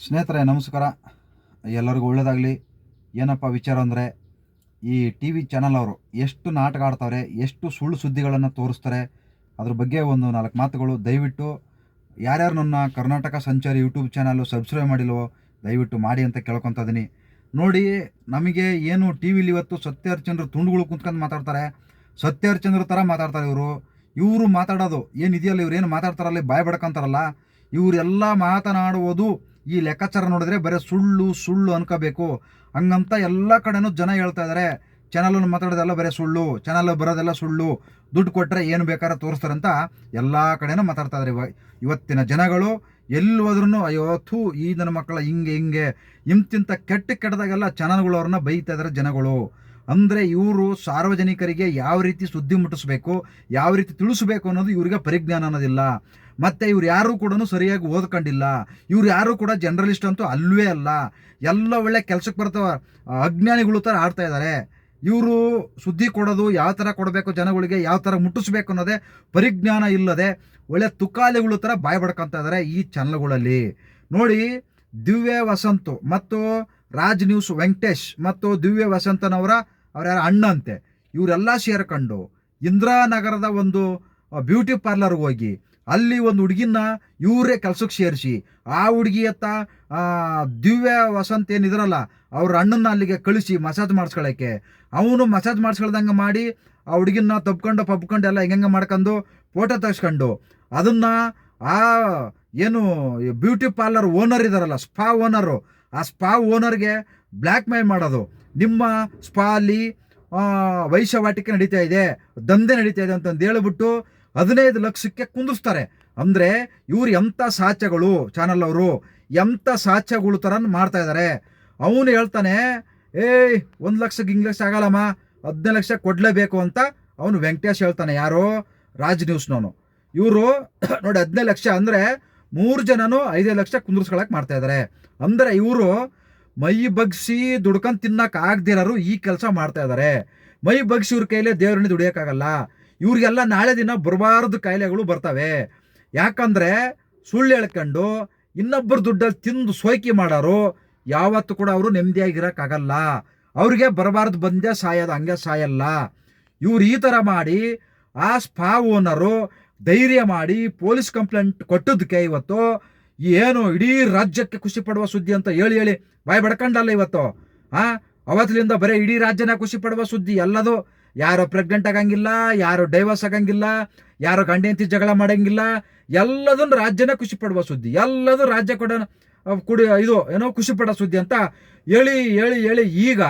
ಸ್ನೇಹಿತರೆ, ನಮಸ್ಕಾರ. ಎಲ್ಲರಿಗೂ ಒಳ್ಳೇದಾಗಲಿ. ಏನಪ್ಪ ವಿಚಾರ ಅಂದರೆ, ಈ ಟಿ ವಿ ಚಾನಲ್ ಅವರು ಎಷ್ಟು ನಾಟಕ ಆಡ್ತಾವ್ರೆ ಎಷ್ಟು ಸುಳ್ಳು ಸುದ್ದಿಗಳನ್ನು ತೋರಿಸ್ತಾರೆ, ಅದ್ರ ಬಗ್ಗೆ ಒಂದು ನಾಲ್ಕು ಮಾತುಗಳು. ದಯವಿಟ್ಟು ಯಾರ್ಯಾರು ನನ್ನ ಕರ್ನಾಟಕ ಸಂಚಾರಿ ಯೂಟ್ಯೂಬ್ ಚಾನಲ್ಲು ಸಬ್ಸ್ಕ್ರೈಬ್ ಮಾಡಿಲ್ವೋ, ದಯವಿಟ್ಟು ಮಾಡಿ ಅಂತ ಕೇಳ್ಕೊತ ಇದ್ದೀನಿ ನೋಡಿ, ನಮಗೆ ಏನು ಟಿ ವಿಲಿ ಇವತ್ತು ಸತ್ಯಹರಿಶ್ಚಂದ್ರ ತುಂಡುಗಳು ಕುಂತ್ಕೊಂಡು ಮಾತಾಡ್ತಾರೆ ಸತ್ಯ ಹರಿಶ್ಚಂದ್ರ ಥರ ಮಾತಾಡ್ತಾರೆ ಇವರು. ಇವರು ಮಾತಾಡೋದು ಏನಿದೆಯಲ್ಲ ಇವ್ರು ಏನು ಮಾತಾಡ್ತಾರಲ್ಲ ಬಾಯ್ ಬಡ್ಕೊಂತಾರಲ್ಲ, ಇವರೆಲ್ಲ ಮಾತನಾಡುವುದು ಈ ಲೆಕ್ಕಾಚಾರ ನೋಡಿದ್ರೆ ಬರೀ ಸುಳ್ಳು ಸುಳ್ಳು ಅನ್ಕೋಬೇಕು. ಹಂಗಂತ ಎಲ್ಲ ಕಡೆನೂ ಜನ ಹೇಳ್ತಾ ಇದ್ದಾರೆ ಚಾನಲನ್ನು ಮಾತಾಡೋದೆಲ್ಲ ಬರೀ ಸುಳ್ಳು ಚಾನಲ್ ಬರೋದೆಲ್ಲ ಸುಳ್ಳು. ದುಡ್ಡು ಕೊಟ್ಟರೆ ಏನು ಬೇಕಾದ್ರೆ ತೋರಿಸ್ತಾರಂತ ಎಲ್ಲ ಕಡೆನೂ ಮಾತಾಡ್ತಾ ಇದ್ದಾರೆ ಇವ ಇವತ್ತಿನ ಜನಗಳು ಎಲ್ಲಿ ಹೋದ್ರೂ ಅಯ್ಯೋ, ಥೂ, ಈ ನನ್ನ ಮಕ್ಕಳ ಹಿಂಗೆ ಹಿಂಗೆ. ಇಂತಿಂಥ ಕೆಟ್ಟ ಕೆಟ್ಟದಾಗೆಲ್ಲ ಚಾನಲ್ಗಳು ಅವ್ರನ್ನ ಬೈತಾ ಇದ್ದಾರೆ ಜನಗಳು. ಅಂದರೆ ಇವರು ಸಾರ್ವಜನಿಕರಿಗೆ ಯಾವ ರೀತಿ ಸುದ್ದಿ ಮುಟ್ಟಿಸ್ಬೇಕು, ಯಾವ ರೀತಿ ತಿಳಿಸ್ಬೇಕು ಅನ್ನೋದು ಇವರಿಗೆ ಪರಿಜ್ಞಾನ ಅನ್ನೋದಿಲ್ಲ. ಮತ್ತು ಇವ್ರು ಯಾರೂ ಕೂಡ ಸರಿಯಾಗಿ ಓದ್ಕೊಂಡಿಲ್ಲ. ಇವ್ರು ಯಾರೂ ಕೂಡ ಜರ್ನಲಿಸ್ಟ್ ಅಂತೂ ಅಲ್ಲವೇ ಅಲ್ಲ. ಎಲ್ಲ ಒಳ್ಳೆ ಕೆಲಸಕ್ಕೆ ಬರ್ತಾವ ಅಜ್ಞಾನಿಗಳು ಥರ ಆಡ್ತಾ ಇದ್ದಾರೆ ಇವರು ಸುದ್ದಿ ಕೊಡೋದು ಯಾವ ಥರ ಕೊಡಬೇಕು ಜನಗಳಿಗೆ, ಯಾವ ಥರ ಮುಟ್ಟಿಸ್ಬೇಕು ಅನ್ನೋದೇ ಪರಿಜ್ಞಾನ ಇಲ್ಲದೆ ಒಳ್ಳೆ ತುಕಾಲಿಗಳು ಥರ ಬಾಯ್ ಇದ್ದಾರೆ ಈ ಚಾನಲ್ಗಳಲ್ಲಿ. ನೋಡಿ, ದಿವ್ಯ ವಸಂತ್ ಮತ್ತು ರಾಜ್ ನ್ಯೂಸ್ ವೆಂಕಟೇಶ್ ಮತ್ತು ದಿವ್ಯ ವಸಂತನವರ ಅವರ ಯಾರ ಅಣ್ಣ ಅಂತೆ. ಇವರೆಲ್ಲ ಸೇರ್ಕೊಂಡು ಇಂದಿರಾನಗರದ ಒಂದು ಬ್ಯೂಟಿ ಪಾರ್ಲರ್ಗೆ ಹೋಗಿ ಅಲ್ಲಿ ಒಂದು ಹುಡುಗಿನ ಇವರೇ ಕೆಲ್ಸಕ್ಕೆ ಸೇರಿಸಿ, ಆ ಹುಡುಗಿ ಹತ್ತ ದಿವ್ಯ ವಸಂತ ಏನಿದ್ರಲ್ಲ, ಅವ್ರ ಅಣ್ಣನ ಅಲ್ಲಿಗೆ ಕಳಿಸಿ ಮಸಾಜ್ ಮಾಡಿಸ್ಕೊಳಕ್ಕೆ. ಅವನು ಮಸಾಜ್ ಮಾಡಿಸ್ಕೊಳ್ದಂಗೆ ಮಾಡಿ, ಆ ಹುಡುಗಿನ ತಪ್ಕೊಂಡು ಪಬ್ಕೊಂಡು ಎಲ್ಲ ಹೆಂಗೆ ಮಾಡ್ಕೊಂಡು, ಫೋಟೋ ತೆಗೆಸ್ಕೊಂಡು. ಅದನ್ನು ಆ ಏನು ಬ್ಯೂಟಿ ಪಾರ್ಲರ್ ಓನರ್ ಇದ್ದಾರಲ್ಲ ಸ್ಪಾ ಓನರು, ಆ ಸ್ಪಾ ಓನರ್ಗೆ ಬ್ಲ್ಯಾಕ್ ಮೇಲ್ ಮಾಡೋದು. ನಿಮ್ಮ ಸ್ಪಾ ಅಲ್ಲಿ ವೈಶ್ಯವಾಟಿಕೆ ನಡೀತಾ ಇದೆ, ದಂಧೆ ನಡೀತಾ ಇದೆ ಅಂತಂದು ಹೇಳ್ಬಿಟ್ಟು ಹದಿನೈದು ಲಕ್ಷಕ್ಕೆ ಕುಂದಿಸ್ತಾರೆ. ಅಂದರೆ ಇವ್ರು ಎಂಥ ಸಾಚಗಳು ಚಾನಲ್ ಅವರು ಎಂಥ ಸಾಚಗಳು ಥರ ಮಾಡ್ತಾ ಇದ್ದಾರೆ ಅವನು ಹೇಳ್ತಾನೆ, ಏಯ್, ಒಂದು ಲಕ್ಷಕ್ಕೆ ಹಿಂಗೆ ಲಕ್ಷ ಆಗಲ್ಲಮ್ಮ, ಹದಿನೈದು ಲಕ್ಷ ಕೊಡಲೇಬೇಕು ಅಂತ ಅವನು ವೆಂಕಟೇಶ್ ಹೇಳ್ತಾನೆ. ಯಾರು? ರಾಜ್ ನ್ಯೂಸ್ನವನು. ಇವರು ನೋಡಿ, ಹದಿನೈದು ಲಕ್ಷ ಅಂದರೆ ಮೂರು ಜನನು ಐದೇ ಲಕ್ಷ ಕುಂದಿರ್ಸ್ಕೊಳಕ್ಕೆ ಮಾಡ್ತಾ ಇದ್ದಾರೆ ಅಂದರೆ ಇವರು ಮೈ ಬಗ್ಸಿ ದುಡ್ಕೊಂಡು ತಿನ್ನಕ್ಕೆ ಆಗದಿರೋರು ಈ ಕೆಲಸ ಮಾಡ್ತಾ ಇದ್ದಾರೆ ಮೈ ಬಗ್ಸಿ ಇವ್ರ ಕೈಲೇ ದೇವ್ರನ್ನ ದುಡಿಯೋಕ್ಕಾಗಲ್ಲ. ಇವ್ರಿಗೆಲ್ಲ ನಾಳೆ ದಿನ ಬರಬಾರ್ದು ಕಾಯಿಲೆಗಳು ಬರ್ತವೆ. ಯಾಕಂದರೆ ಸುಳ್ಳು ಹೇಳ್ಕೊಂಡು ಇನ್ನೊಬ್ಬರ ದುಡ್ಡಲ್ಲಿ ತಿಂದು ಸೋಯ್ಕೆ ಮಾಡೋರು ಯಾವತ್ತೂ ಕೂಡ ಅವರು ನೆಮ್ಮದಿಯಾಗಿರೋಕ್ಕಾಗಲ್ಲ. ಅವ್ರಿಗೆ ಬರಬಾರ್ದು ಬಂದೇ ಸಾಯೋದು, ಹಂಗೆ ಸಾಯಲ್ಲ. ಇವ್ರು ಈ ಥರ ಮಾಡಿ ಆ ಸ್ಪಾ ಓನರು ಧೈರ್ಯ ಮಾಡಿ ಪೊಲೀಸ್ ಕಂಪ್ಲೇಂಟ್ ಕೊಟ್ಟದಕ್ಕೆ ಇವತ್ತು ಏನು ಇಡೀ ರಾಜ್ಯಕ್ಕೆ ಖುಷಿ ಪಡುವ ಸುದ್ದಿ ಅಂತ ಹೇಳಿ ಹೇಳಿ ಬಾಯ್ ಬಡ್ಕೊಂಡಲ್ಲ ಇವತ್ತು. ಆ? ಅವತ್ತಿನಿಂದ ಬರೀ ಇಡೀ ರಾಜ್ಯನ ಖುಷಿ ಪಡುವ ಸುದ್ದಿ ಎಲ್ಲದು. ಯಾರು ಪ್ರೆಗ್ನೆಂಟ್ ಆಗಂಗಿಲ್ಲ, ಯಾರು ಡೈವರ್ಸ್ ಆಗಂಗಿಲ್ಲ, ಯಾರು ಗಂಡ ಹೆಂಡತಿ ಜಗಳ ಮಾಡಂಗಿಲ್ಲ ಎಲ್ಲದನ್ನು ರಾಜ್ಯನೇ ಖುಷಿ ಪಡುವ ಸುದ್ದಿ. ಎಲ್ಲದೂ ರಾಜ್ಯ ಕೂಡ ಕುಡಿ, ಇದು, ಏನೋ ಖುಷಿ ಪಡೋ ಸುದ್ದಿ ಅಂತ ಹೇಳಿ ಹೇಳಿ ಹೇಳಿ ಈಗ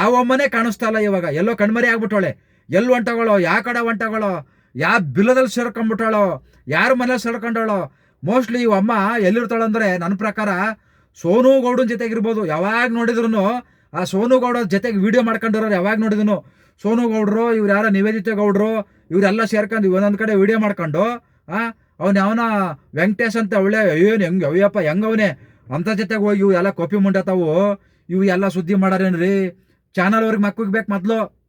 ಆ ಒಮ್ಮನೆ ಕಾಣಿಸ್ತಾ ಇಲ್ಲ ಇವಾಗ. ಎಲ್ಲೋ ಕಣ್ಮರಿ ಆಗ್ಬಿಟ್ಟವಳೆ. ಎಲ್ಲಿ ಹೊಂಟಗಳೋ ಯಾ ಕಡೆ ಹೊಂಟಗಳೋ ಯಾ ಬಿಲದಲ್ಲಿ ಸೇರ್ಕೊಂಡ್ಬಿಟ್ಟಾಳೋ ಯಾರ ಮನೇಲಿ ಸೇರ್ಕೊಂಡಾಳೋ ಮೋಸ್ಟ್ಲಿ ಇವ ಅಮ್ಮ ಎಲ್ಲಿರ್ತಾಳಂದ್ರೆ ನನ್ನ ಪ್ರಕಾರ ಸೋನು ಗೌಡನ ಜೊತೆಗಿರ್ಬೋದು. ಯಾವಾಗ ನೋಡಿದ್ರು ಆ ಸೋನು ಗೌಡ ಜೊತೆಗೆ ವಿಡಿಯೋ ಮಾಡ್ಕೊಂಡಿರೋರು ಯಾವಾಗ ನೋಡಿದ್ರು ಸೋನು ಗೌಡ್ರು ಇವ್ರು ಯಾರೋ ನಿವೇದಿತ ಗೌಡ್ರು ಇವರೆಲ್ಲ ಸೇರ್ಕೊಂಡು ಒಂದೊಂದು ಕಡೆ ವಿಡಿಯೋ ಮಾಡ್ಕೊಂಡು, ಆ, ಅವನು ಅವನ ವೆಂಕಟೇಶ್ ಅಂತ ಒಳ್ಳೆ ಏನು ಹೆಂಗೆ ಅಯ್ಯಪ್ಪ ಹೆಂಗವನೇ ಅಂತ ಜೊತೆಗೆ ಹೋಗಿ ಇವು ಎಲ್ಲ ಕಾಪಿ ಮುಂಡತಾವು. ಇವು ಎಲ್ಲ ಸುದ್ದಿ ಮಾಡಾರೇನ್ರಿ? ಚಾನಲ್ ಅವ್ರಿಗೆ ಮಕ್ಕಳಿಗೆ ಬೇಕು ಮೊದಲು.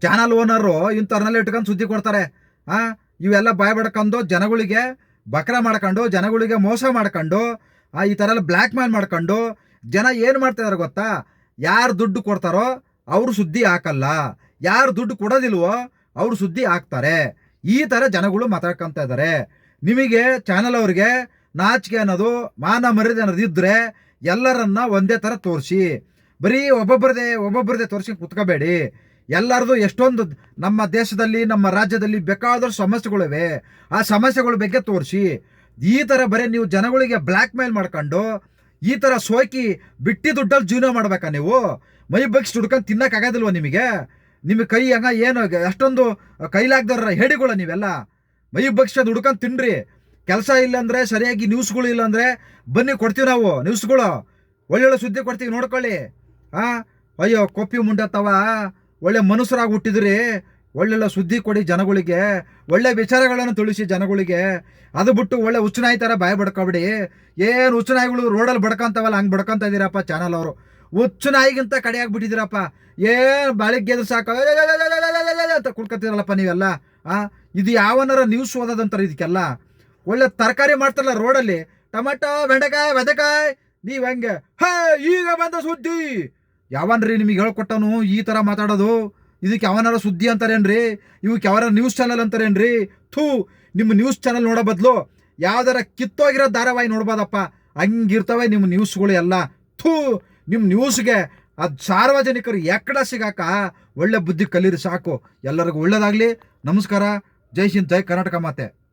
ಚಾನಲ್ ಓನರು ಇಂಥವ್ರನ್ನೆಲ್ಲ ಇಟ್ಕೊಂಡು ಸುದ್ದಿ ಕೊಡ್ತಾರೆ. ಆ, ಇವೆಲ್ಲ ಬಾಯ್ ಬಡ್ಕೊಂಡು ಜನಗಳಿಗೆ ಬಕ್ರ ಮಾಡ್ಕೊಂಡು, ಜನಗಳಿಗೆ ಮೋಸ ಮಾಡ್ಕೊಂಡು, ಆ, ಈ ಥರ ಎಲ್ಲ ಬ್ಲ್ಯಾಕ್ ಮೇಲ್ ಮಾಡ್ಕೊಂಡು ಜನ ಏನು ಮಾಡ್ತಿದ್ದಾರೆ ಗೊತ್ತಾ? ಯಾರು ದುಡ್ಡು ಕೊಡ್ತಾರೋ ಅವರು ಸುದ್ದಿ ಹಾಕಲ್ಲ. ಯಾರು ದುಡ್ಡು ಕೊಡೋದಿಲ್ವೋ ಅವರು ಸುದ್ದಿ ಹಾಕ್ತಾರೆ. ಈ ಥರ ಜನಗಳು ಮಾತಾಡ್ಕೊತ ಇದ್ದಾರೆ ನಿಮಗೆ ಚಾನಲ್ ಅವ್ರಿಗೆ ನಾಚಿಕೆ ಅನ್ನೋದು, ಮಾನ ಮರ್ಯಾದೆ ಅನ್ನೋದು ಇದ್ದರೆ ಎಲ್ಲರನ್ನ ಒಂದೇ ಥರ ತೋರಿಸಿ. ಬರೀ ಒಬ್ಬೊಬ್ಬರದೇ ಒಬ್ಬೊಬ್ಬರದೇ ತೋರಿಸಿ ಕುತ್ಕೋಬೇಡಿ. ಎಲ್ಲರದು ಎಷ್ಟೊಂದು ನಮ್ಮ ದೇಶದಲ್ಲಿ, ನಮ್ಮ ರಾಜ್ಯದಲ್ಲಿ ಬೇಕಾದಷ್ಟು ಸಮಸ್ಯೆಗಳಿವೆ. ಆ ಸಮಸ್ಯೆಗಳ ಬಗ್ಗೆ ತೋರಿಸಿ. ಈ ಥರ ಬರೀ ನೀವು ಜನಗಳಿಗೆ ಬ್ಲ್ಯಾಕ್ ಮೇಲ್ ಮಾಡ್ಕೊಂಡು, ಈ ಥರ ಸೋಕಿ, ಬಿಟ್ಟಿ ದುಡ್ಡಲ್ಲಿ ಜೀವನ ಮಾಡಬೇಕಾ ನೀವು? ಮೈ ಬಗ್ಸಿ ಹುಡ್ಕೊಂಡು ತಿನ್ನೋಕ್ಕಾಗೋದಿಲ್ವ ನಿಮಗೆ? ನಿಮ್ಮ ಕೈ ಹಂಗ ಏನು ಅಷ್ಟೊಂದು ಕೈಲಾಗ್ದಾರ ಹೇಡಿಗಳ ನೀವೆಲ್ಲ? ಮೈ ಬಗ್ಸಿ ಅದು ಹುಡ್ಕೊಂಡು ತಿನ್ರಿ. ಕೆಲಸ ಇಲ್ಲಾಂದರೆ ಸರಿಯಾಗಿ ನ್ಯೂಸ್ಗಳು ಇಲ್ಲಾಂದರೆ ಬನ್ನಿ ಕೊಡ್ತೀವಿ ನಾವು ನ್ಯೂಸ್ಗಳು. ಒಳ್ಳೊಳ್ಳೆ ಸುದ್ದಿ ಕೊಡ್ತೀವಿ ನೋಡ್ಕೊಳ್ಳಿ. ಹಾಂ ಅಯ್ಯೋ, ಕೊಪ್ಪಿ ಮುಂಡತ್ತವ. ಒಳ್ಳೆ ಮನುಷ್ಯರಾಗಿ ಹುಟ್ಟಿದ್ರಿ. ಒಳ್ಳೊಳ್ಳೆ ಸುದ್ದಿ ಕೊಡಿ ಜನಗಳಿಗೆ. ಒಳ್ಳೆ ವಿಚಾರಗಳನ್ನು ತಿಳಿಸಿ ಜನಗಳಿಗೆ. ಅದು ಬಿಟ್ಟು ಒಳ್ಳೆ ಹುಚ್ಚನಾಯಿ ಥರ ಬಾಯ್ ಬಡ್ಕೊಬಿಡಿ. ಏನು ಹುಚ್ಚನಾಯಿಗಳು ರೋಡಲ್ಲಿ ಬಡ್ಕೊಂತವಲ್ಲ, ಹಂಗೆ ಬಡ್ಕೊಂತ ಇದ್ದೀರಪ್ಪ ಚಾನಲ್ ಅವರು. ಹುಚ್ಚನಾಯಿಗಿಂತ ಕಡೆಯಾಗ್ಬಿಟ್ಟಿದ್ದೀರಪ್ಪ ಏನು ಬೆಳಿಗ್ಗೆ ಎದ್ದು ಸಾಕು. ಅಂತ ಕುಡ್ಕೊತೀರಲ್ಲಪ್ಪ ನೀವೆಲ್ಲ? ಇದು ಯಾವನಾರ ನ್ಯೂಸ್ ಓದೋದಂತಾರೆ ಇದಕ್ಕೆಲ್ಲ? ಒಳ್ಳೆ ತರಕಾರಿ ಮಾಡ್ತಾರಲ್ಲ ರೋಡಲ್ಲಿ. ಟೊಮೆಟೊ, ಬೆಂಡೆಕಾಯಿ ಬದಕಾಯಿ ನೀವು ಹೆಂಗೆ? ಹೇ, ಈಗ ಬಂದ ಸುದ್ದಿ! ಯಾವನ್ರಿ ನಿಮಗೆ ಹೇಳ್ಕೊಟ್ಟನು ಈ ತರ ಮಾತಾಡೋದು? ಇದಕ್ಕೆ ಯಾವನಾರ ಸುದ್ದಿ ಅಂತಾರೇನ್ರಿ? ಇವಕ್ಕೆ ಯಾವನಾರ ನ್ಯೂಸ್ ಚಾನಲ್ ಅಂತಾರೇನ್ರಿ? ಥೂ, ನಿಮ್ಮ ನ್ಯೂಸ್ ಚಾನಲ್ ನೋಡೋ ಬದಲು ಯಾವ್ದಾರ ಕಿತ್ತೋಗಿರೋ ಧಾರಾವಾಹಿ ನೋಡ್ಬೋದಪ್ಪ. ಹಂಗಿರ್ತವೆ ನಿಮ್ಮ ನ್ಯೂಸ್ಗಳು ಎಲ್ಲ. ಥೂ ನಿಮ್ಮ ನ್ಯೂಸ್ಗೆ ಅದು ಸಾರ್ವಜನಿಕರು ಎಕ್ಕಡ ಸಿಗಾಕ ಒಳ್ಳೆ ಬುದ್ಧಿ ಕಲೀರಿ ಸಾಕು. ಎಲ್ಲರಿಗೂ ಒಳ್ಳೇದಾಗಲಿ. ನಮಸ್ಕಾರ. ಜೈ ಹಿಂದ್, ಜೈ ಕರ್ನಾಟಕ ಮಾತೆ.